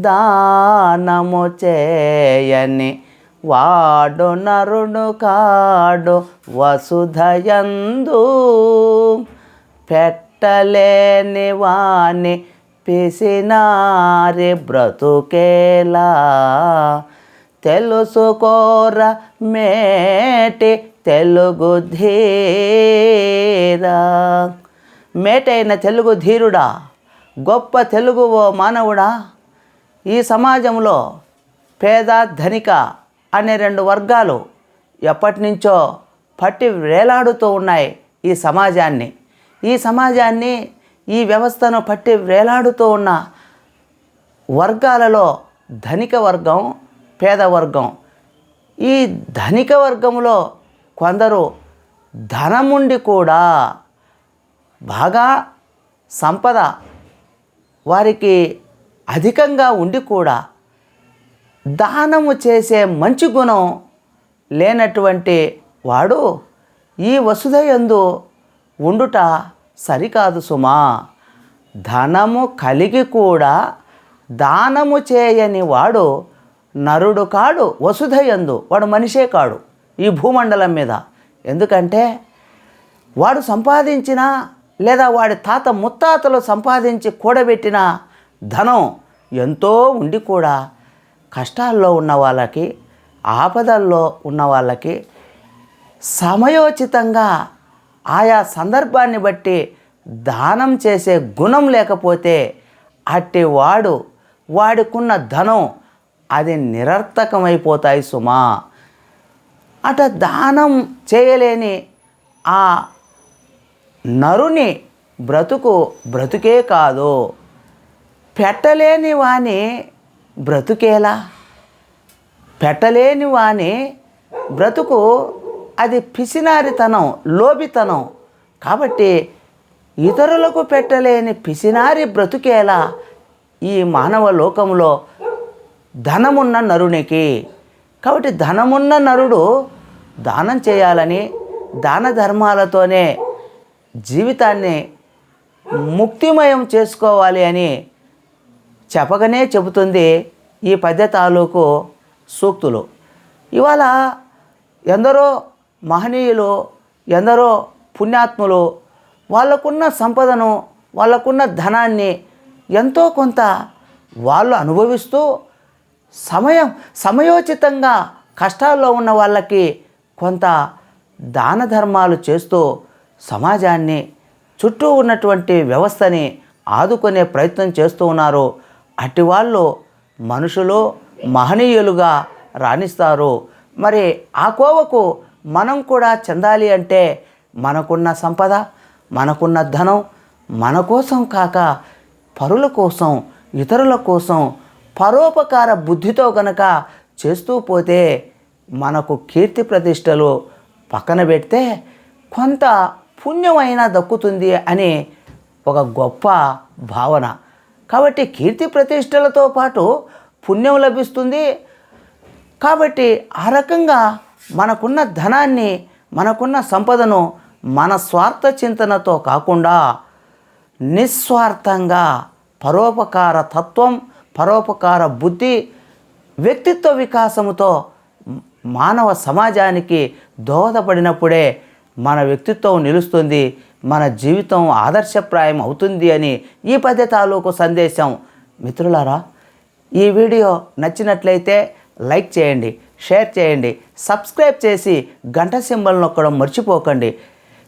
దానము చేయని వాడు నరుడు కాడు వసుధయందు పెట్టలేని వాణి పిసినారి బ్రతుకేలా. తెలుసుకోర మేటి తెలుగు ధీరా. మేటైన తెలుగు ధీరుడా గొప్ప తెలుగు ఓ మానవుడా ఈ సమాజంలో పేద ధనిక అనే రెండు వర్గాలు ఎప్పటినుంచో పట్టి వేలాడుతూ ఉన్నాయి ఈ సమాజాన్ని. ఈ సమాజాన్ని ఈ వ్యవస్థను పట్టి వేలాడుతూ ఉన్న వర్గాలలో ధనిక వర్గం పేద వర్గం. ఈ ధనిక వర్గంలో కొందరు ధనముండి కూడా బాగా సంపద వారికి అధికంగా ఉండి కూడా దానము చేసే మంచి గుణం లేనటువంటి వాడు ఈ వసుధయందు ఉండుట సరికాదు సుమా. ధనము కలిగి కూడా దానము చేయని వాడు నరుడు కాడు వసుధయందు వాడు మనిషే కాడు ఈ భూమండలం మీద. ఎందుకంటే వాడు సంపాదించిన లేదా వాడి తాత ముత్తాతలు సంపాదించి కూడబెట్టిన ధనం ఎంతో ఉండి కూడా కష్టాల్లో ఉన్న వాళ్ళకి ఆపదల్లో ఉన్న వాళ్ళకి సమయోచితంగా ఆయా సందర్భాన్ని బట్టి దానం చేసే గుణం లేకపోతే అట్టి వాడు వాడికున్న ధనం అది నిరర్థకమైపోతాయి సుమా. అట దానం చేయలేని ఆ నరుని బ్రతుకు బ్రతుకే కాదు. పెట్టలేని వాని బ్రతుకేలా? పెట్టలేని వాని బ్రతుకు అది పిసినారితనం లోబితనం కాబట్టి ఇతరులకు పెట్టలేని పిసినారి బ్రతుకేలా ఈ మానవ లోకంలో ధనమున్న నరునికి? కాబట్టి ధనమున్న నరుడు దానం చేయాలని దాన ధర్మాలతోనే జీవితాన్ని ముక్తిమయం చేసుకోవాలి అని చెప్పగానే చెబుతుంది ఈ పద్య తాలూకు సూక్తులు. ఇవాళ ఎందరో మహనీయులు ఎందరో పుణ్యాత్ములు వాళ్ళకున్న సంపదను వాళ్ళకున్న ధనాన్ని ఎంతో కొంత వాళ్ళు అనుభవిస్తూ సమయం సమయోచితంగా కష్టాల్లో ఉన్న వాళ్ళకి కొంత దాన ధర్మాలు చేస్తూ సమాజాన్ని చుట్టూ ఉన్నటువంటి వ్యవస్థని ఆదుకునే ప్రయత్నం చేస్తూ ఉన్నారు అట్టి వాళ్ళు మనుషులు మహనీయులుగా రాణిస్తారు. మరి ఆ కోవకు మనం కూడా చెందాలి అంటే మనకున్న సంపద మనకున్న ధనం మన కోసం కాక పరుల కోసం ఇతరుల కోసం పరోపకార బుద్ధితో గనక చేస్తూ పోతే మనకు కీర్తి ప్రతిష్టలు పక్కన పెడితే కొంత పుణ్యమైనా దక్కుతుంది అని ఒక గొప్ప భావన. కాబట్టి కీర్తి ప్రతిష్టలతో పాటు పుణ్యం లభిస్తుంది. కాబట్టి ఆ రకంగా మనకున్న ధనాన్ని మనకున్న సంపదను మన స్వార్థ చింతనతో కాకుండా నిస్వార్థంగా పరోపకార తత్వం పరోపకార బుద్ధి వ్యక్తిత్వ వికాసముతో మానవ సమాజానికి దోహదపడినప్పుడే మన వ్యక్తిత్వం నిలుస్తుంది. మన జీవితం ఆదర్శప్రాయం అవుతుంది అని ఈ పద్య తాలూకు సందేశం. మిత్రులారా ఈ వీడియో నచ్చినట్లయితే లైక్ చేయండి షేర్ చేయండి సబ్స్క్రైబ్ చేసి గంట సింబల్ నొక్కడం మర్చిపోకండి.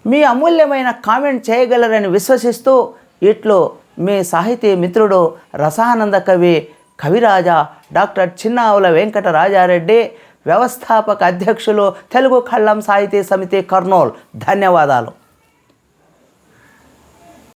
మీ అమూల్యమైన కామెంట్ చేయగలరని విశ్వసిస్తూ ఇట్లు మీ సాహితీ మిత్రుడు రసానంద కవి కవిరాజ డాక్టర్ చిన్నావుల వెంకటరాజారెడ్డి వ్యవస్థాపక అధ్యక్షులు తెలుగు కళ్ళం సాహితీ సమితి కర్నూల్. ధన్యవాదాలు.